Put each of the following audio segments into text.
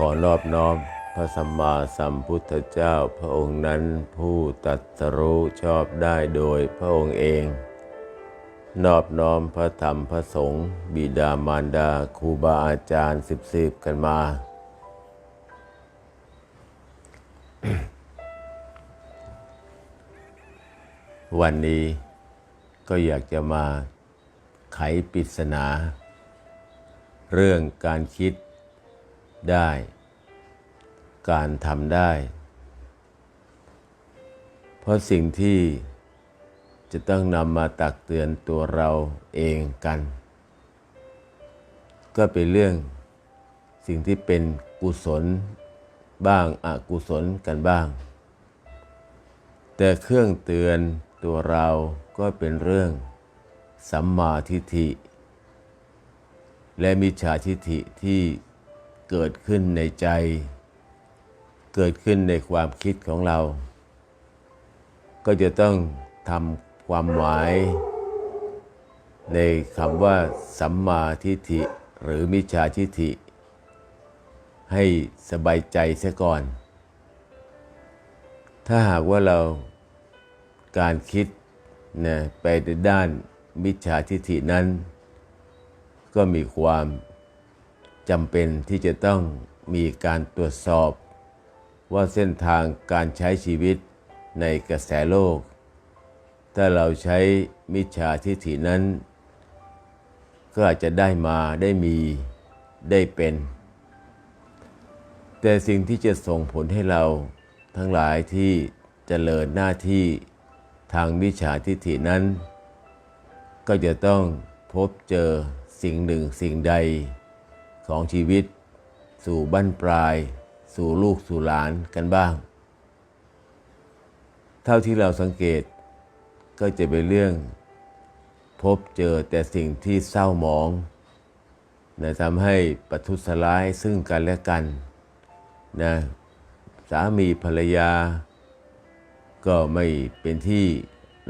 ขอนอบน้อมพระสัมมาสัมพุทธเจ้าพระองค์นั้นผู้ตรัสรู้ชอบได้โดยพระองค์เอง นอบน้อมพระธรรมพระสงฆ์บิดามารดาครูบาอาจารย์สิบสิบกันมา วันนี้ก็อยากจะมาไขปริศนา เรื่องการคิด ได้ การทำได้ เพราะสิ่งที่จะต้องนำมาตักเตือนตัวเราเองกัน ก็เป็นเรื่องสิ่งที่เป็นกุศลบ้างอกุศลกันบ้าง แต่เครื่องเตือนตัวเราก็เป็นเรื่องสัมมาทิฏฐิ และมิจฉาทิฏฐิที่ เกิดขึ้นในใจ เกิดขึ้นในความคิดของเรา ก็จะต้องทำความหมาย ในคำว่า สัมมาทิฏฐิหรือมิจฉาทิฏฐิ ให้สบายใจเสียก่อน ถ้าหากว่าเราการคิดนะไปในด้านมิจฉาทิฏฐินั้น ก็มีความ จำเป็นที่จะต้องมีการตรวจสอบ ว่าเส้นทางการใช้ชีวิตในกระแสโลก ถ้าเราใช้มิจฉาทิฏฐินั้น ก็อาจจะได้มาได้มีได้เป็น แต่สิ่งที่จะส่งผลให้เราทั้งหลายที่จเจริญหน้าที่ทางมิจฉาทิฏฐินั้น ก็จะต้องพบเจอสิ่งหนึ่งสิ่งใด ของชีวิต สู่บั้นปลาย สู่ลูกสู่หลานกันบ้าง เท่าที่เราสังเกตก็จะเป็นเรื่อง พบเจอแต่สิ่งที่เศร้าหมองนะทำให้ปทุสร้ายซึ่งกันและกันนะสามีภรรยา ก็ไม่เป็นที่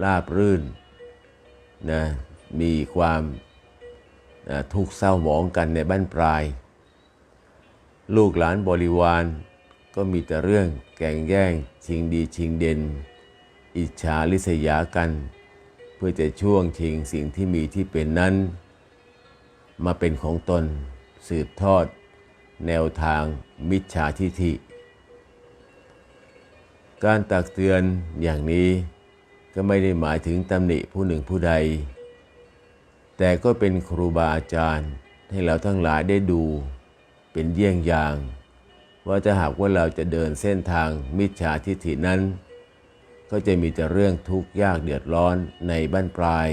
ราบรื่นนะมีความ ทุกเศร้าหมองกันในบ้านปลาย ลูกหลานบริวาร ก็มีแต่เรื่องแก่งแย่ง ชิงดีชิงเด่น อิจฉาริษยากัน เพื่อจะช่วงชิงสิ่งที่มีที่เป็นนั้น มาเป็นของตนสืบทอด แนวทางมิจฉาทิฐิ การตักเตือนอย่างนี้ก็ไม่ได้หมายถึงตำหนิผู้หนึ่งผู้ใด แต่ก็เป็นครูบาอาจารย์ ให้เราทั้งหลายได้ดู เป็นเยี่ยงอย่าง ว่าถ้าหากว่าเราจะเดินเส้นทางมิจฉาทิฏฐินั้น ก็จะมีแต่เรื่องทุกข์ยากเดือดร้อนในบ้านปลาย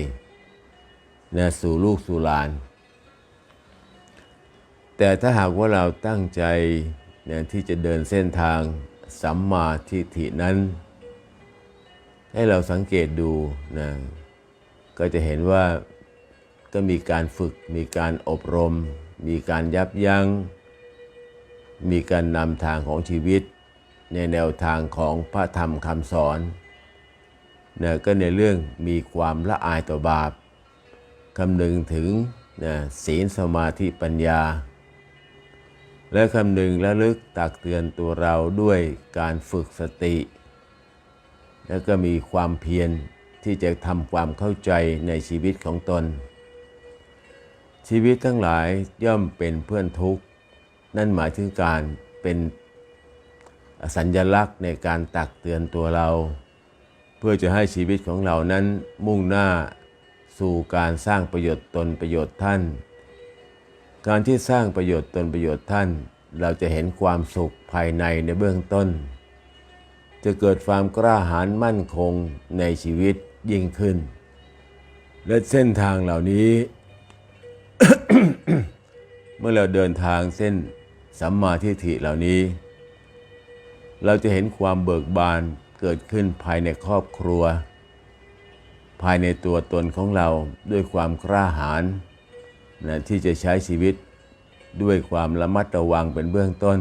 นะสู่ลูกสู่หลาน แต่ถ้าหากว่าเราตั้งใจนะที่จะเดินเส้นทางสัมมาทิฏฐินั้น ให้เราสังเกตดูนะก็จะเห็นว่า ก็มีการฝึก มีการอบรม มีการยับยัง้ง มีการนำทางของชีวิต ในแนวทางของพระธรรมคำสอนนะก็ในเรื่องมีความละอายต่อบาปคำนึงถึงนะศีลสมาธิปัญญา และคำนึงและลึกตักเตือนตัวเราด้วยการฝึกสติ แล้วก็มีความเพียรที่จะทำความเข้าใจในชีวิตของตน ชีวิตทั้งหลายย่อมเป็นเพื่อนทุกข์ นั่นหมายถึงการเป็นสัญญลักษณ์ในการตักเตือนตัวเรา เพื่อจะให้ชีวิตของเรานั้นมุ่งหน้าสู่การสร้างประโยชน์ตนประโยชน์ท่าน การที่สร้างประโยชน์ตนประโยชน์ท่าน เราจะเห็นความสุขภายในในเบื้องต้น จะเกิดความกล้าหาญมั่นคงในชีวิตยิ่งขึ้น และเส้นทางเหล่านี้ มื่อเราเดินทางเส้นสัมมาทิฏฐิเหล่านี้ เราจะเห็นความเบิกบานเกิดขึ้นภายในครอบครัว ภายในตัวตนของเราด้วยความกล้าหาญนะที่จะใช้ชีวิตด้วยความระมัดระวังเป็นเบื้องต้น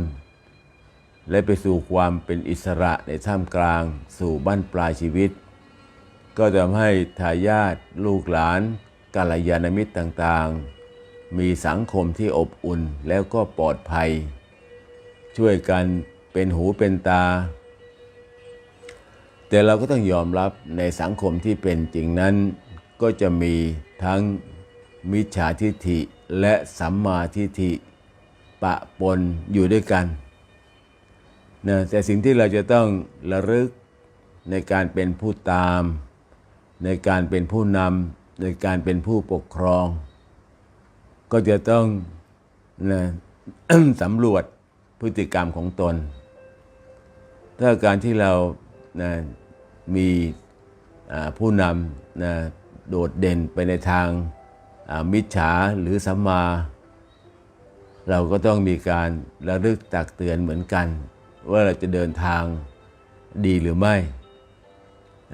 และไปสู่ความเป็นอิสระในท่ามกลางสู่บ้านปลายชีวิต ก็จะทำให้ทายาทลูกหลานกาลยานมิตรต่างๆ มีสังคมที่อบอุ่นแล้วก็ปลอดภัย ช่วยกันเป็นหูเป็นตา แต่เราก็ต้องยอมรับในสังคมที่เป็นจริงนั้น ก็จะมีทั้งมิจฉาทิฏฐิและสัมมาทิฏฐิปะปนอยู่ด้วยกันนะแต่สิ่งที่เราจะต้องระลึกในการเป็นผู้ตาม ในการเป็นผู้นำในการเป็นผู้ปกครอง ก็จะต้องนะสำรวจพฤติกรรมของตน ถ้าการที่เรานะมีผู้นำนะโดดเด่นไปในทางมิจฉาหรือสัมมา เราก็ต้องมีการระลึกตักเตือนเหมือนกัน ว่าเราจะเดินทางดีหรือไม่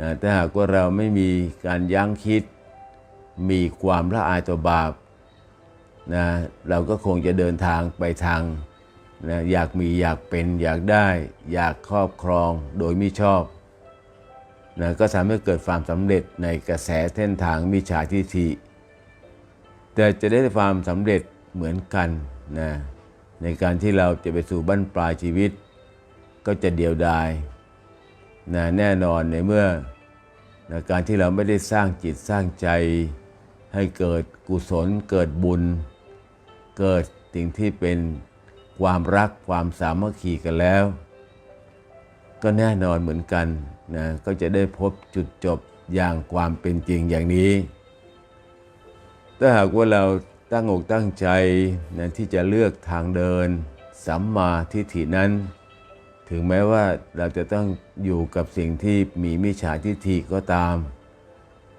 นะถ้าหากว่าเราไม่มีการยั้งคิด มีความละอายต่อบาป นะเราก็คงจะเดินทางไปทางนะอยากมีอยากเป็นอยากได้ อยากครอบครองโดยไม่ชอบนะก็ทำให้เกิดความสำเร็จในกระแสเส้นทางมิจฉาทิฏฐิ แต่จะได้ความสำเร็จเหมือนกันนะในการที่เราจะไปสู่บั้นปลายชีวิต ก็จะเดียวดายนะแน่นอนในเมื่อนะการที่เราไม่ได้สร้างจิตสร้างใจให้เกิดกุศลเกิดบุญ เกิดสิ่งที่เป็นความรักความสามัคคีกันแล้ว ก็แน่นอนเหมือนกันนะก็จะได้พบจุดจบอย่างความเป็นจริงอย่างนี้ ถ้าหากว่าเราตั้งอกตั้งใจนะที่จะเลือกทางเดินสัมมาทิฏฐินั้น ถึงแม้ว่าเราจะต้องอยู่กับสิ่งที่มีมิจฉาทิฏฐิก็ตาม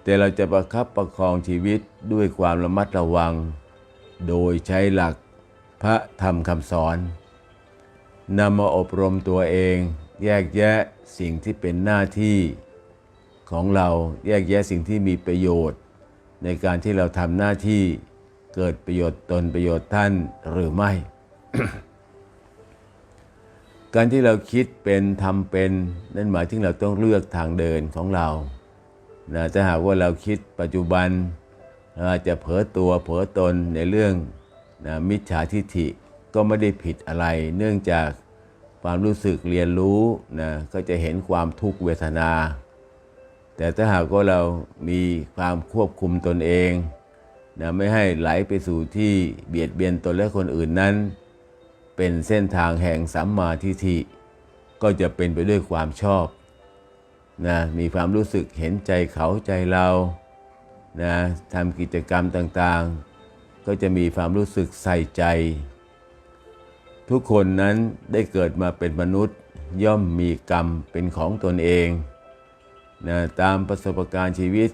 แต่เราจะประคับประคองชีวิตด้วยความระมัดระวัง โดยใช้หลักพระธรรมคำสอนนำมาอบรมตัวเอง แยกแยะสิ่งที่เป็นหน้าที่ของเราแยกแยะสิ่งที่มีประโยชน์ ในการที่เราทำหน้าที่เกิดประโยชน์ตนประโยชน์ท่านหรือไม่ การที่เราคิดเป็นทำเป็น นั่นหมายถึงเราต้องเลือกทางเดินของเรานะถ้าหากว่าเราคิดปัจจุบัน จจะเผลอตัวเผลอตนในเรื่องนะมิจฉาทิฏฐิก็ไม่ได้ผิดอะไร เนื่องจากความรู้สึกเรียนรู้นะก็จะเห็นความทุกขเวทนา แต่ถ้าหากว่าเรามีความควบคุมตนเองนะไม่ให้ไหลไปสู่ที่เบียดเบียนตนและคนอื่นนั้น เป็นเส้นทางแห่งสัมมาทิฏฐิก็จะเป็นไปด้วยความชอบนะมีความรู้สึกเห็นใจเขาใจเรา นะทำกิจกรรมต่างๆ ก็จะมีความรู้สึกใส่ใจ ทุกคนนั้นได้เกิดมาเป็นมนุษย์ย่อมมีกรรมเป็นของตนเองนะตามประสบการณ์ชีวิต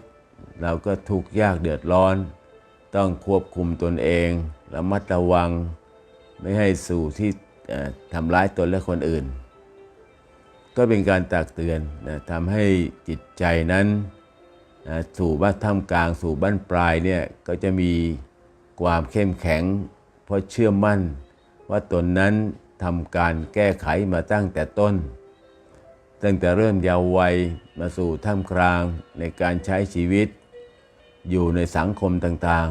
เราก็ทุกข์ยากเดือดร้อน ต้องควบคุมตนเองระมัดระวัง ไม่ให้สู่ที่ทำร้ายตนและคนอื่น ก็เป็นการตักเตือนนะทำให้จิตใจนั้น สู่บ้านท่ามกลางสู่บ้านปลายเนี่ยก็จะมีความเข้มแข็ง เพราะเชื่อมั่นว่าตนนั้นทำการแก้ไขมาตั้งแต่ต้น ตั้งแต่เริ่มเยาว์วัยมาสู่ท่ามกลางในการใช้ชีวิต อยู่ในสังคมต่าง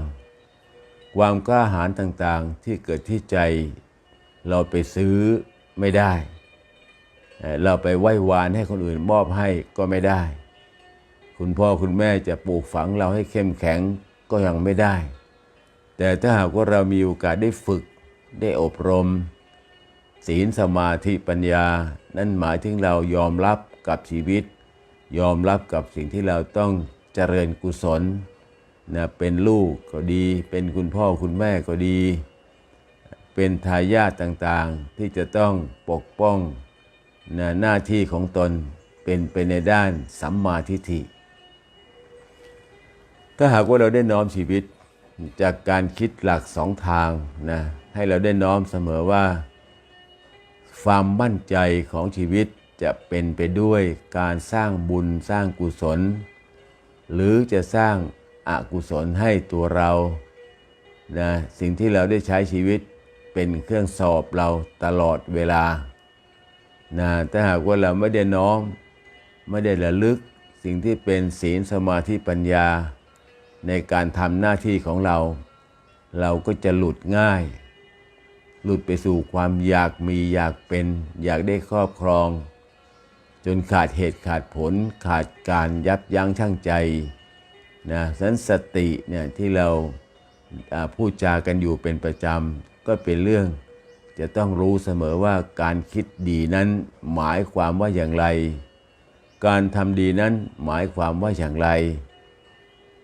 ๆ ความกล้าหาญต่างๆที่เกิดที่ใจ เราไปซื้อไม่ได้เอ่อเราไปไหว้วานให้คนอื่นมอบให้ก็ไม่ได้ คุณพ่อคุณแม่จะปลูกฝังเราให้เข้มแข็งก็ยังไม่ได้ แต่ถ้าหากว่าเรามีโอกาสได้ฝึกได้อบรม ศีลสมาธิปัญญา นั่นหมายถึงเรายอมรับกับชีวิต ยอมรับกับสิ่งที่เราต้องเจริญกุศลนะเป็นลูกก็ดี เป็นคุณพ่อคุณแม่ก็ดี เป็นทายาทต่างๆ ที่จะต้องปกป้องนะหน้าที่ของตนเป็นไปในด้านสัมมาทิฏฐิ ถ้าหากว่าเราได้น้อมชีวิตจากการคิดหลักสองทางนะให้เราได้น้อมเสมอว่า ความมั่นใจของชีวิตจะเป็นไปด้วยการสร้างบุญสร้างกุศล หรือจะสร้างอกุศลให้ตัวเรานะสิ่งที่เราได้ใช้ชีวิตเป็นเครื่องสอบเราตลอดเวลานะถ้าหากว่าเราไม่ได้น้อม ไม่ได้ระลึกสิ่งที่เป็นศีลสมาธิปัญญา ในการทำหน้าที่ของเรา เราก็จะหลุดง่าย หลุดไปสู่ความอยากมีอยากเป็น อยากได้ครอบครอง จนขาดเหตุขาดผล ขาดการยับยั้งชั่งใจนะสันสติเนี่ยที่เราอ่าพูดจากันอยู่เป็นประจำก็เป็นเรื่องจะต้องรู้เสมอว่าการคิดดีนั้นหมายความว่าอย่างไร การทำดีนั้นหมายความว่าอย่างไร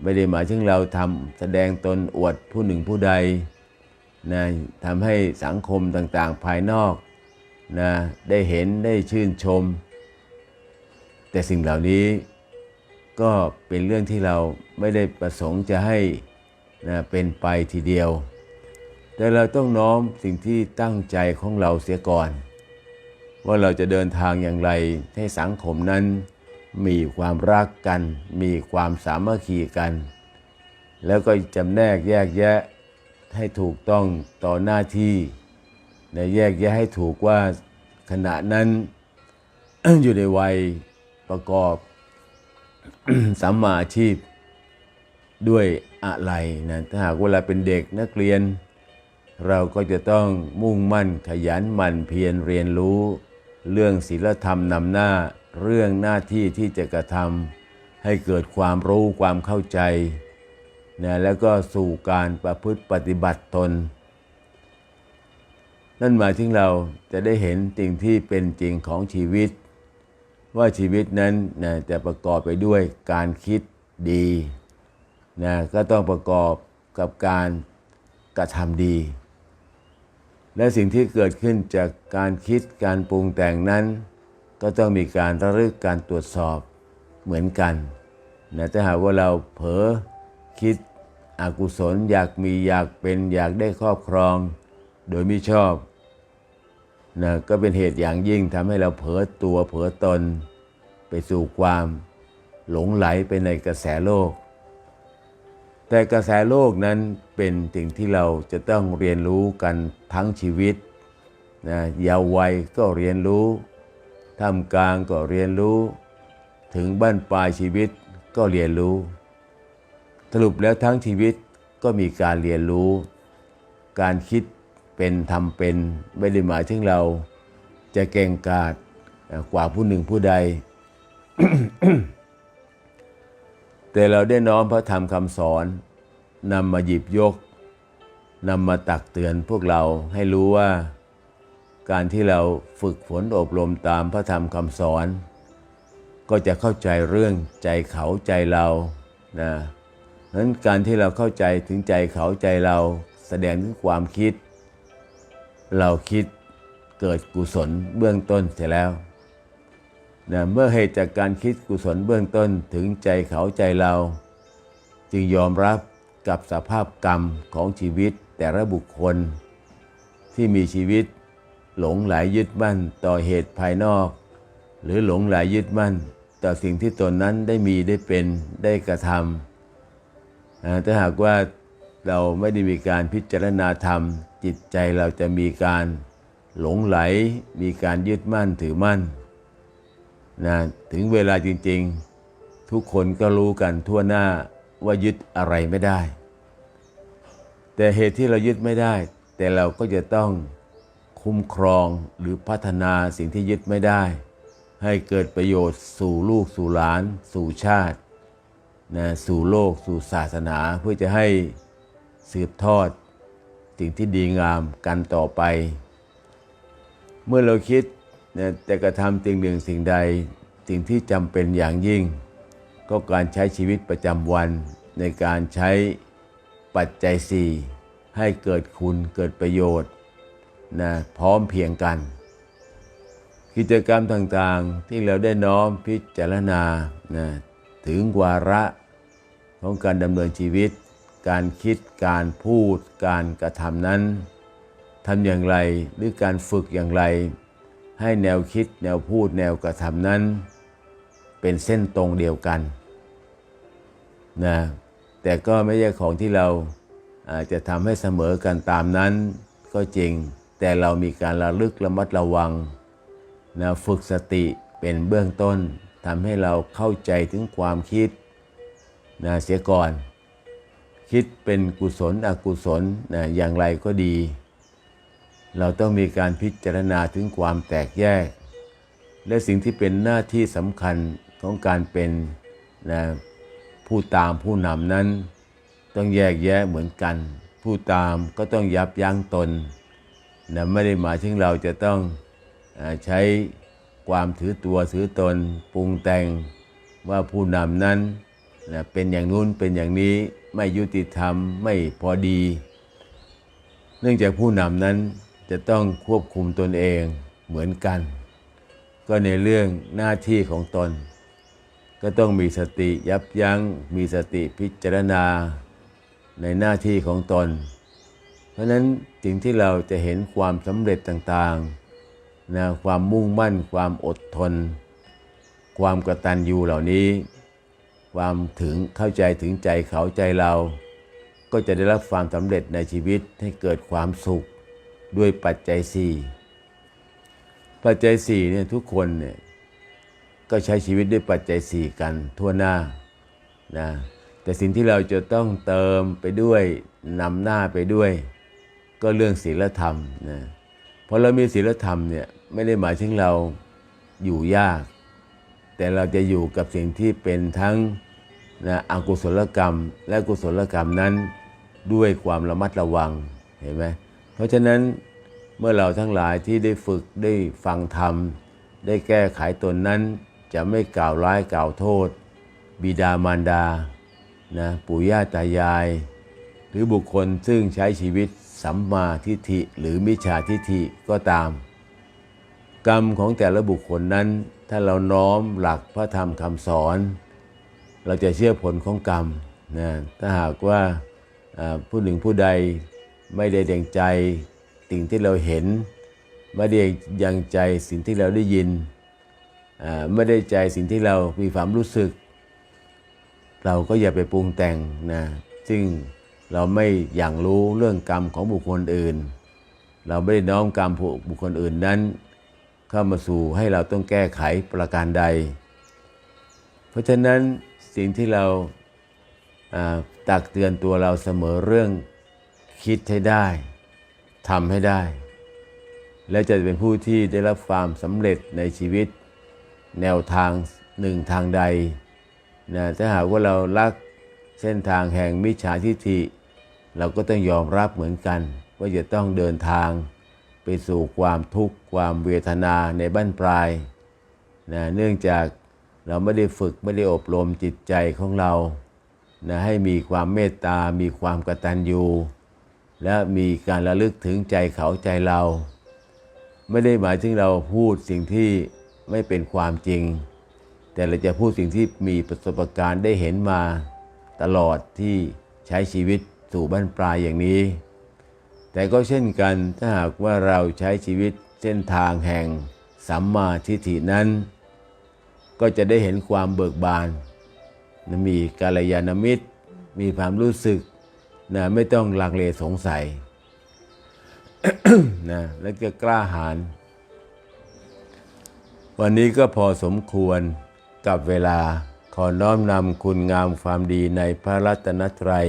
ไม่ได้หมายถึงเราทำแสดงตนอวดผู้หนึ่งผู้ใดนะทำให้สังคมต่างๆภายนอกนะได้เห็นได้ชื่นชม แต่สิ่งเหล่านี้ก็เป็นเรื่องที่เราไม่ได้ประสงค์จะให้นะเป็นไปทีเดียว แต่เราต้องน้อมสิ่งที่ตั้งใจของเราเสียก่อน ว่าเราจะเดินทางอย่างไรให้สังคมนั้น มีความรักกัน มีความสามัคคีกัน แล้วก็จำแนกแยกแยะให้ถูกต้องต่อหน้าที่ในแยกแยะให้ถูกว่าขณะนั้นอยู่ในวัยประกอบสัมมาอาชีพด้วยอะไรนะถ้าหากเวลาเป็นเด็กนักเรียน เราก็จะต้องมุ่งมั่นขยันหมั่นเพียรเรียนรู้ เรื่องศีลธรรมนำหน้า เรื่องหน้าที่ที่จะกระทำให้เกิดความรู้ความเข้าใจนะแล้วก็สู่การประพฤติปฏิบัติตน นั่นหมายถึงเราจะได้เห็นสิ่งที่เป็นจริงของชีวิต ว่าชีวิตนั้นนะจะประกอบไปด้วยการคิดดีนะก็ต้องประกอบกับการกระทำดี และสิ่งที่เกิดขึ้นจากการคิดการปรุงแต่งนั้น ก็ต้องมีการระลึกการตรวจสอบเหมือนกันนะถ้าหากว่าเราเผลอคิดอกุศลอยากมีอยากเป็นอยากได้ครอบครอง โดยไม่ชอบนะก็เป็นเหตุอย่างยิ่งทำให้เราเผลอตัวเผลอตน ไปสู่ความหลงไหลไปในกระแสโลก แต่กระแสโลกนั้นเป็นสิ่งที่เราจะต้องเรียนรู้กันทั้งชีวิตนะยาววัยก็เรียนรู้ ท่ามกลางก็เรียนรู้ ถึงบ้านปลายชีวิตก็เรียนรู้ สรุปแล้วทั้งชีวิตก็มีการเรียนรู้ การคิดเป็นทำเป็นไม่ได้หมายถึงเรา จะเก่งกาจกว่าผู้หนึ่งผู้ใด แต่เราได้น้อมพระธรรมคำสอนนำมาหยิบยกนำมาตักเตือนพวกเราให้รู้ว่า การที่เราฝึกฝนอบรมตามพระธรรมคำสอน ก็จะเข้าใจเรื่องใจเขาใจเรานะนั้นการที่เราเข้าใจถึงใจเขาใจเราแสดงถึงความคิด เราคิดเกิดกุศลเบื้องต้นเสร็จแล้วนะเมื่อเหตุจากการคิดกุศลเบื้องต้นถึงใจเขาใจเรา จึงยอมรับกับสภาพกรรมของชีวิตแต่ละบุคคลที่มีชีวิต หลงไหลยึดมั่นต่อเหตุภายนอก หรือหลงไหลยึดมั่น ต่อสิ่งที่ตนนั้นได้มีได้เป็นได้กระทำนะถ้าหากว่าเราไม่ได้มีการพิจารณาธรรม จิตใจเราจะมีการหลงไหล มีการยึดมั่นถือมั่นนะถึงเวลาจริงๆ ทุกคนก็รู้กันทั่วหน้าว่ายึดอะไรไม่ได้ แต่เหตุที่เรายึดไม่ได้ แต่เราก็จะต้อง คุ้มครองหรือพัฒนาสิ่งที่ยึดไม่ได้ ให้เกิดประโยชน์สู่ลูกสู่หลาน สู่ชาตินะสู่โลกสู่ศาสนาเพื่อจะให้สืบทอดสิ่งที่ดีงามกันต่อไป เมื่อเราคิดนะแต่กระทำสิ่งหนึ่งสิ่งใดสิ่งที่จำเป็นอย่างยิ่ง ก็การใช้ชีวิตประจำวันในการใช้ปัจจัยสี่ให้เกิดคุณเกิดประโยชน์ นะพร้อมเพียงกัน กิจกรรมต่างๆที่เราได้น้อมพิจารณานะถึงวาระของการดำเนินชีวิต การคิดการพูด การกระทำนั้นทำอย่างไรหรือการฝึกอย่างไร ให้แนวคิดแนวพูดแนวกระทำนั้น เป็นเส้นตรงเดียวกันนะแต่ก็ไม่ใช่ของที่เราอาจจะทำให้เสมอกันตามนั้นก็จริง แต่เรามีการระลึกระมัดระวังนะฝึกสติเป็นเบื้องต้นทำให้เราเข้าใจถึงความคิดนะเสียก่อน คิดเป็นกุศลอกุศลนะอย่างไรก็ดี เราต้องมีการพิจารณาถึงความแตกแยก และสิ่งที่เป็นหน้าที่สำคัญของการเป็นนะผู้ตามผู้นำนั้น ต้องแยกแยะเหมือนกัน ผู้ตามก็ต้องยับยั้งตน นะไม่ได้หมายถึงเราจะต้องอใช้ความถือตัวถือตนปรุงแต่งว่าผู้นำนั้นนะเป็นอย่างนู้นเป็นอย่างนี้ไม่ยุติธรรมไม่พอดี เนื่องจากผู้นำนั้นจะต้องควบคุมตนเองเหมือนกัน ก็ในเรื่องหน้าที่ของตน ก็ต้องมีสติยับยัง้ง มีสติพิจารณาในหน้าที่ของตน เพราะนั้นสิ่งที่เราจะเห็นความสำเร็จต่างๆนะความมุ่งมั่น ความอดทน ความกตัญญูเหล่านี้ ความถึงเข้าใจถึงใจเขาใจเรา ก็จะได้รับความสำเร็จในชีวิตให้เกิดความสุขด้วยปัจจัยสี่ปัจจัยสี่เนี่ยทุกคนเนี่ยก็ใช้ชีวิตด้วยปัจจัยสี่กันทั่วหน้านะแต่สิ่งที่เราจะต้องเติมไปด้วยนำหน้าไปด้วย ก็เรื่องศีลธรรมนะพอเรามีศีลธรรมเนี่ยไม่ได้หมายถึงเราอยู่ยาก แต่เราจะอยู่กับสิ่งที่เป็นทั้งนะอกุศลกรรม และกุศลกรรมนั้นด้วยความระมัดระวังเห็นไหมเพราะฉะนั้นเมื่อเราทั้งหลายที่ได้ฝึกได้ฟังธรรม ได้แก้ไขตนนั้น จะไม่กล่าวร้ายกล่าวโทษ บิดามารดานะปู่ย่าตายาย หรือบุคคลซึ่งใช้ชีวิต สัมมาทิฏฐิหรือมิจฉาทิฏฐิก็ตาม กรรมของแต่ละบุคคลนั้น ถ้าเราน้อมหลักพระธรรมคำสอน เราจะเชื่อผลของกรรมนะถ้าหากว่าผู้หนึ่งผู้ใดไม่ได้ยังใจสิ่งที่เราเห็น ไม่ได้ยังใจสิ่งที่เราได้ยินไม่ได้ใจสิ่งที่เรามีความรู้สึก เราก็อย่าไปปรุงแต่งนะซึ่ง เราไม่อย่างรู้เรื่องกรรมของบุคคลอื่น เราไม่ได้น้อมกรรมบุคคลอื่นนั้น เข้ามาสู่ให้เราต้องแก้ไขประการใด เพราะฉะนั้นสิ่งที่เราตักเตือนตัวเราเสมอเรื่องคิดให้ได้ทำให้ได้ และจะเป็นผู้ที่ได้รับความสำเร็จในชีวิต แนวทางหนึ่งทางใดนะถ้าหากว่าเราลักเส้นทางแห่งมิจฉาทิฏฐิ เราก็ต้องยอมรับเหมือนกัน ว่าจะต้องเดินทาง ไปสู่ความทุกข์ความเวทนาในบ้านปลายนะเนื่องจากเราไม่ได้ฝึกไม่ได้อบรมจิตใจของเรานะให้มีความเมตตา มีความกตัญญูและมีการระลึกถึงใจเขาใจเรา ไม่ได้หมายถึงเราพูดสิ่งที่ไม่เป็นความจริง แต่เราจะพูดสิ่งที่มีประสบการณ์ได้เห็นมาตลอดที่ใช้ชีวิต สู่บ้านปลายอย่างนี้ แต่ก็เช่นกันถ้าหากว่าเราใช้ชีวิตเส้นทางแห่งสัมมาทิฏฐินั้น ก็จะได้เห็นความเบิกบานมีกาลยานมิตร มีความรู้สึกนะไม่ต้องลังเลสงสัยนะแล้วก็กล้าหาญวันนี้ก็พอสมควรกับเวลาขอน้อมนำคุณงามความดีในพระรัตนตรัย